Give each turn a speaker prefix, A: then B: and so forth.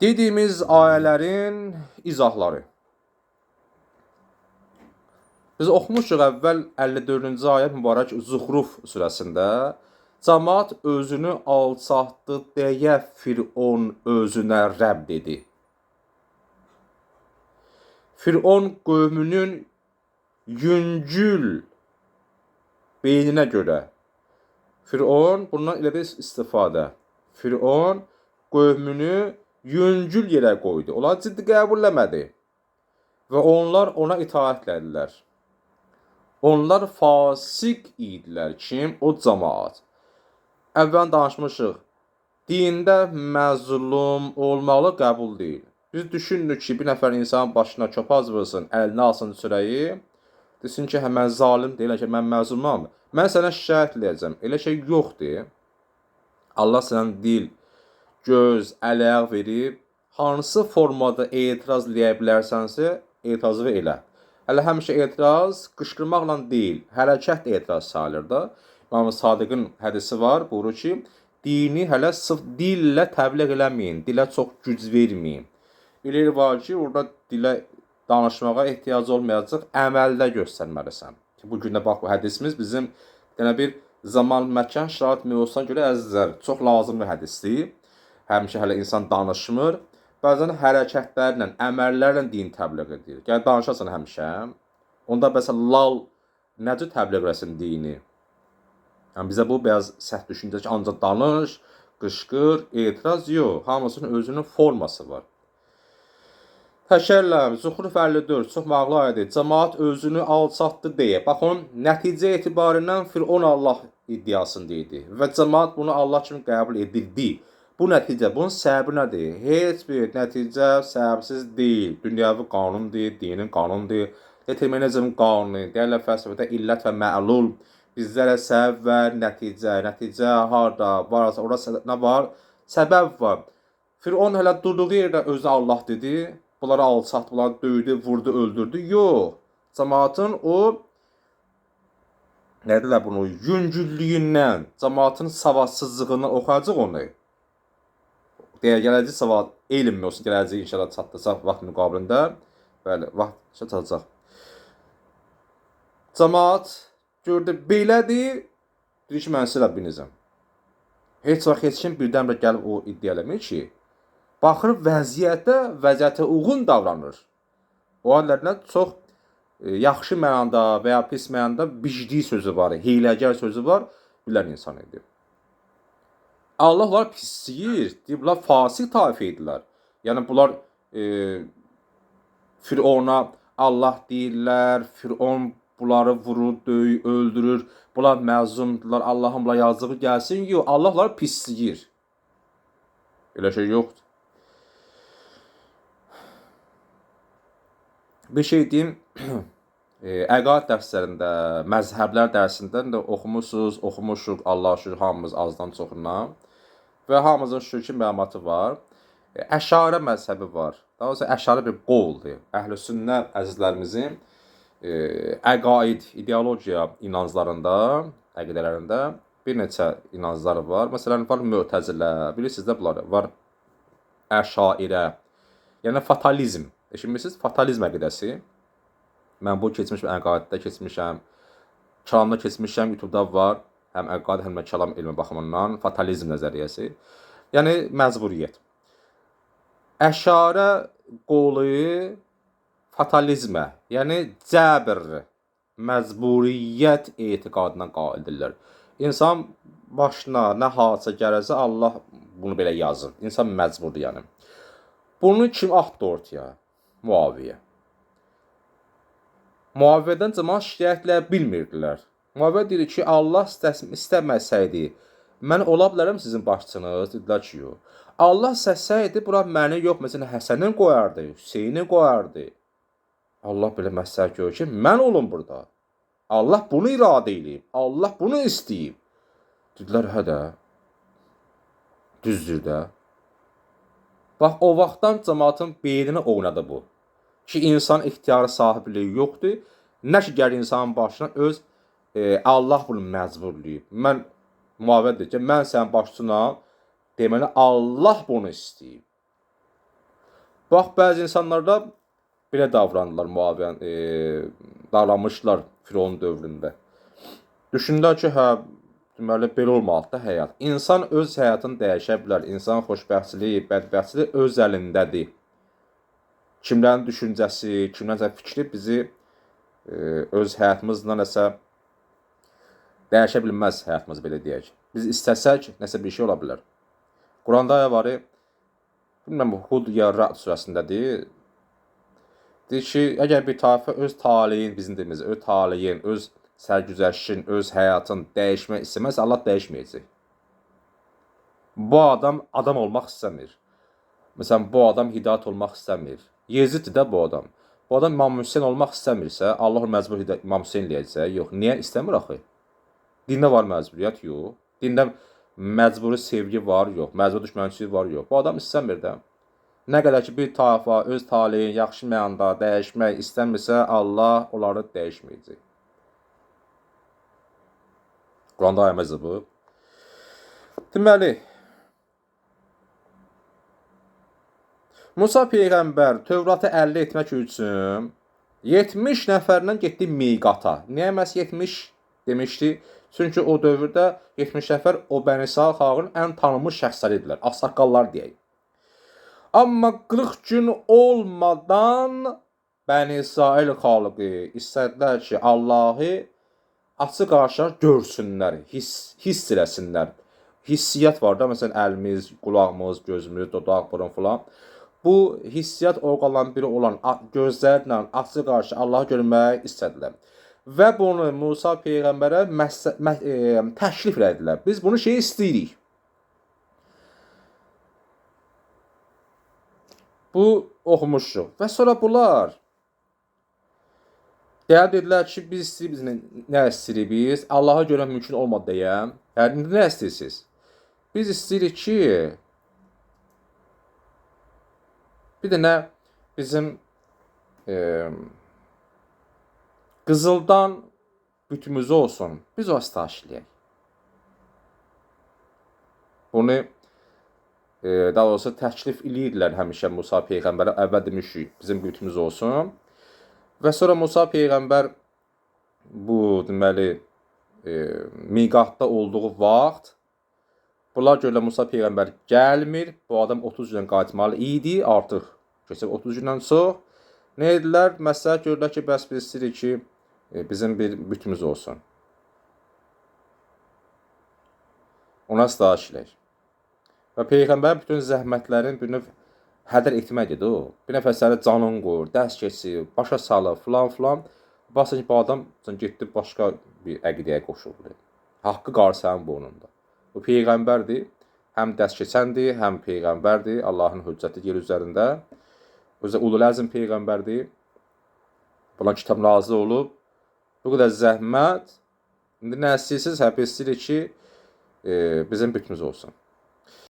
A: Dediyimiz ayələrin izahları. Biz oxumuşuq əvvəl 54-cü ayə mübarək Zuhruf surəsində cəmaat özünü alçatdı deyə Firon özünə Rəbb dedi. Firon qövmünün yüngül beyninə görə Firon bundan elədi istifadə. Firon qövmünü yüngül yerə qoydu. Onlar ciddi qəbul eləmədi və onlar ona itaat etdilər. Onlar fasik idilər. Kim? O cəmaat. Əvvəl danışmışıq. Dində məzlum olmalı qəbul deyil. Biz düşünürük ki, bir nəfər insan başına çopaz vursun, əlinə alsın çörəyi, desin ki, hə mən zalim deyil, ki, mən məzlumam. Mən sənə şikayət edəcəm. Elə şey yoxdur. Allah sənə dil, göz, əl-ayaq verib, hansı formada etiraz eləyə bilərsənsə, etirazı elə. Hələ həmişə etiraz qışqırmaqla deyil, hərəkət etiraz sayılır da. İmam Sadiqin hədisi var, buyurur ki, dini hələ sırf dillə təbliğ eləməyin, dilə çox güc verməyin. Elə var ki, orada dilə danışmağa ehtiyac olmayacaq, əməldə göstərməlisən. Ki bu gündə bax bu hədisimiz bizim yenə bir zaman, məkan, şərait mövzusuna görə əzizlər çox lazımlı hədisdir. Həmişə hələ insan danışmır, bəzən hərəkətlərlə, əməllərlə din təbliğ edir. Yəni danışasan həmişə. Onda məsələn lal necə təbliğ eləsin dini? Yəni bizə bu biraz səhv düşüncə ki, ancaq danış, qışqır, etiraz yox. Hamısının özünün forması var. Təkərləm, Zuhruf 54, çox maraqlı ayədir. Cəmaat özünü alçatdı deyə. Baxın, nəticə etibarindən Firon Allah iddiasında idi və cəmaat bunu Allah kimi qəbul edirdi. Bu nəticə, bunun səbəbi nədir? Heç bir nəticə səbəbsiz deyil. Dünyəvi qanundur, dinin qanundur, determinizm qanunu, deyirlər fəlsəfədə illət və məlul. Bizlərə səbəb və nəticə, nəticə harda varsa, orada nə var? Səbəb var. Firon hələ durduğu yerdə özü Allah dedi. Bunları alçatdı, bunları döydü, vurdu, öldürdü. Yox. Cəmaatın o nə deyirlər bunu? Yüngüllüyündən, cəmaatın savadsızlığından oxuyacaq onu. Gələcək savad elm olsun, gələcək inşallah çatdıracaq vaxt müqabilində. Bəli, vaxt çatacaq. Cəmaat gördü belədir. Deyir ki, mən sizə Rəbbinizəm. Heç vaxt heç kim birdən-birə gəlib o iddia eləmir ki, baxır vəziyyətə, vəziyyətə uyğun davranır. O hallərdə çox e, yaxşı mənada və ya pis mənada bicdi sözü var, hiyləgər sözü var, bilən insan idi. Allah onlar pisləyir, deyir, bunlar fasik tayfə idilər. Yəni bunlar e, Firona Allah deyirlər, Firon bunları vurur, döyür, öldürür. Bunlar məzlumdular, Allahın bunlara yazdığı gəlsin. Yox, Allah onları pisləyir. Elə şey yoxdur. Bir şey deyim, e, əqaid dərslərində, məzhəblər dərsində də oxumusunuz, oxumuşuq, Allah şükür hamımız azdan çoxundan və hamımızın şükür ki, məlumatı var. E, əşarə məzhəbi var. Daha doğrusu əşarə bir qoldur. Əhlüsünnə əzizlərimizin e, əqaid, ideologiya inanclarında, əqidələrində bir neçə inancları var. Məsələn, var Mötəzilə, bilirsiniz də bunlar var. Əşairə, yəni fatalizm. Eşitmisiniz? Fatalizm əqidəsi. Mən bu keçmiş əqaiddə keçmişəm. Kəlamda keçmişəm, YouTube-da var. Həm əqaid, həm də kəlam elmi baxımından fatalizm nəzəriyyəsi. Yəni məcburiyyət. Əşarə qolu fatalizmə, yəni cəbr, məcburiyyət etiqadına qaildirlər. İnsan başına nə hadisə gəlirsə Allah bunu belə yazır. İnsan məcburdur yəni. Bunu kim atdı ortaya? Muaviyə. Muaviyədən cəmaət şikayətlə bilmirdilər. Muaviyə deyir ki, Allah istəməsəydi, mən ola bilərəm sizin başçınız? Dedilər ki, yox. Allah səsəydi, bura məni yox, məsələn, Həsənin qoyardı, Hüseyni qoyardı. Allah belə məsləhət görür ki, mən olum burada. Allah bunu iradə edib. Allah bunu istəyib. Dedilər, hə də. Düzdür də. Bax o vaxtdan cəmaatın beynini oynadı bu. Ki insan ixtiyarı sahibliyi yoxdur. Nə ki gəlir insanın başına öz e, Allah bunu məcburlayıb. Mən müavəd deyir ki, mən sənin başçına deməli Allah bunu istəyib. Bax bəzi insanlar da belə davranırlar müaviyan e, davranmışlar Firon dövründə. Düşündülər ki, hə deməli belə olmalıdır da həyat. İnsan öz həyatını dəyişə bilər. İnsan xoşbəxtçiliyi, bədbəxtçiliyi öz əlindədir. Kimlərin düşüncəsi, kimlərin fikri bizi e, öz həyatımızla nəsə dəyişə bilməz həyatımız belə deyək. Biz istəsək nəsə bir şey ola bilər. Quranda ayə var. Bilmirəm Hud ya Ra'd surəsindədir. Deyir ki, əgər bir tayfa öz taleyin, bizim dilimiz, öz taleyin, öz sərgüzəştin, öz həyatın dəyişmək istəməz, Allah dəyişməyəcək. Bu adam adam olmaq istəmir. Məsələn, bu adam hidayət olmaq istəmir. Yeziddir də bu adam. Bu adam İmam Hüseyn olmaq istəmirsə, Allah onu məcbur İmam Hüseyn eləyəcək. Yox, niyə istəmir axı? Dində var məcburiyyət? Yox. Dində məcburi sevgi var? Yox. Məcburi düşmənçilik var? Yox. Bu adam istəmir də. Nə qədər ki bir tayfa öz taleyin yaxşı mənada dəyişmək istəmirsə, Allah onları dəyişməyəcək. Quranda ayəmizdir bu. Deməli, Musa peyğəmbər Tövratı əldə etmək üçün 70 nəfərlə getdi miqata. Niyə məhz 70 demişdi? Çünki o dövrdə 70 nəfər o Bəni İsrail xalqının ən tanınmış şəxsləri idilər. Ağsaqqallar deyək. Amma 40 gün olmadan Bəni İsrail xalqı istədilər ki, Allahı açıq aşkar görsünlər, hiss, hiss eləsinlər. Hissiyyat var da, məsələn, əlimiz, qulağımız, gözümüz, dodaq, burun falan. Bu hissiyyat orqanlarının biri olan gözlərlə açıq aşkar Allahı görmək istədilər. Və bunu Musa peyğəmbərə mə, e, təklif elədilər. Biz bunu şey istəyirik. Bu oxumuşuq. Və sonra bunlar Deyər dedilər ki, biz biz nə, nə istəyirik biz? Allaha görə mümkün olmadı deyə. Yəni nə istəyirsiniz? Biz istəyirik ki, bir dənə bizim e, qızıldan bütümüz olsun. Biz o eləyək. Bunu e, daha doğrusu təklif eləyirdilər həmişə Musa peyğəmbərə. Əvvəl demişik, bizim bütümüz olsun. Və sonra Musa peyğəmbər bu deməli e, miqatda olduğu vaxt bunlar görə Musa peyğəmbər gəlmir. Bu adam 30 gün qayıtmalı idi artıq. Keçib 30 gündən çox nə edilər? Məsləhət gördülər ki, bəs biz istəyirik ki, bizim bir bütümüz olsun. Ona sitayiş eləyək. Və peyğəmbər bütün zəhmətlərin bir növ hədər etməkdir o. Bir nəfər səni canın qoyur, dərs keçir, başa salır, filan filan. Basın ki, bu adam getdi başqa bir əqidəyə qoşuldu. Haqqı qar sənin boynunda. Bu peyğəmbərdir. Həm dərs keçəndir, həm peyğəmbərdir. Allahın hüccəti yer üzərində. Özü ulul əzm peyğəmbərdir. Buna kitab nazil olub. Bu qədər zəhmət. İndi nə istəyirsiniz? Hə, istəyirik ki, e, bizim bütümüz olsun.